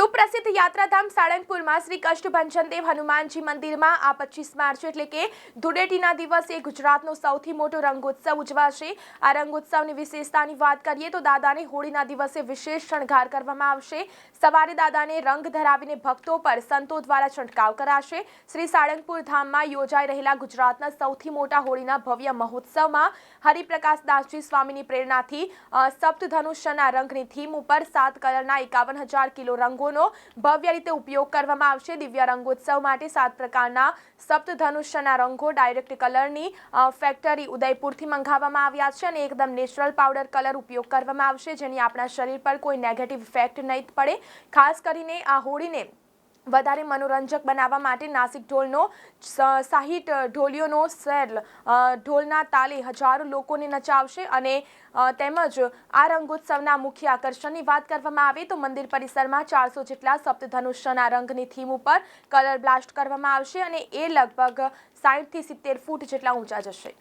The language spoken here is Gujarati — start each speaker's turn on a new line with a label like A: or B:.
A: સુપ્રસિદ્ધ યાત્રાધામ સાળંગપુરમાં શ્રી કષ્ટભંજન દેવ હનુમાનજી મંદિરમાં આ પચીસ માર્ચ એટલે કે ધૂળેટીના દિવસે ગુજરાતનો સૌથી મોટો રંગોત્સવ ઉજવાશે. આ રંગોત્સવની વિશેષતાની વાત કરીએ તો દાદાને હોળીના દિવસે વિશેષ શણગાર કરવામાં આવશે. સવારે દાદાને રંગ ધરાવીને ભક્તો પર સંતો દ્વારા છંટકાવ કરાશે. શ્રી સાળંગપુર ધામમાં યોજાઈ રહેલા ગુજરાતના સૌથી મોટા હોળીના ભવ્ય મહોત્સવમાં હરિપ્રકાશ દાસજી સ્વામીની પ્રેરણાથી સપ્તધનુષ્યના રંગની થીમ ઉપર સાત કલરના એકાવન હજાર કિલો રંગોનો ભવ્ય રીતે ઉપયોગ કરવામાં આવશે. દિવ્ય રંગોત્સવ માટે સાત પ્રકારના સપ્તધનુષ્યના રંગો ડાયરેક્ટ કલરની ફેક્ટરી ઉદયપુરથી મંગાવવામાં આવ્યા છે અને એકદમ નેચરલ પાવડર કલર ઉપયોગ કરવામાં આવશે, જેની આપણા શરીર પર કોઈ નેગેટિવ ઇફેક્ટ નહીં પડે. ખાસ કરીને આ હોળીને વધારે મનોરંજક બનાવવા માટે નાસિક ઢોલનો સાહીઠ ઢોલિયોનો સેલ ઢોલના તાલે હજારો લોકોને નચાવશે અને તેમજ આ રંગોત્સવના મુખ્ય આકર્ષણની વાત કરવામાં આવે તો મંદિર પરિસરમાં ચારસો જેટલા સપ્તધનુષ્યના રંગની થીમ ઉપર કલર બ્લાસ્ટ કરવામાં આવશે અને એ લગભગ સાઠથી સિત્તેર ફૂટ જેટલા ઊંચા જશે.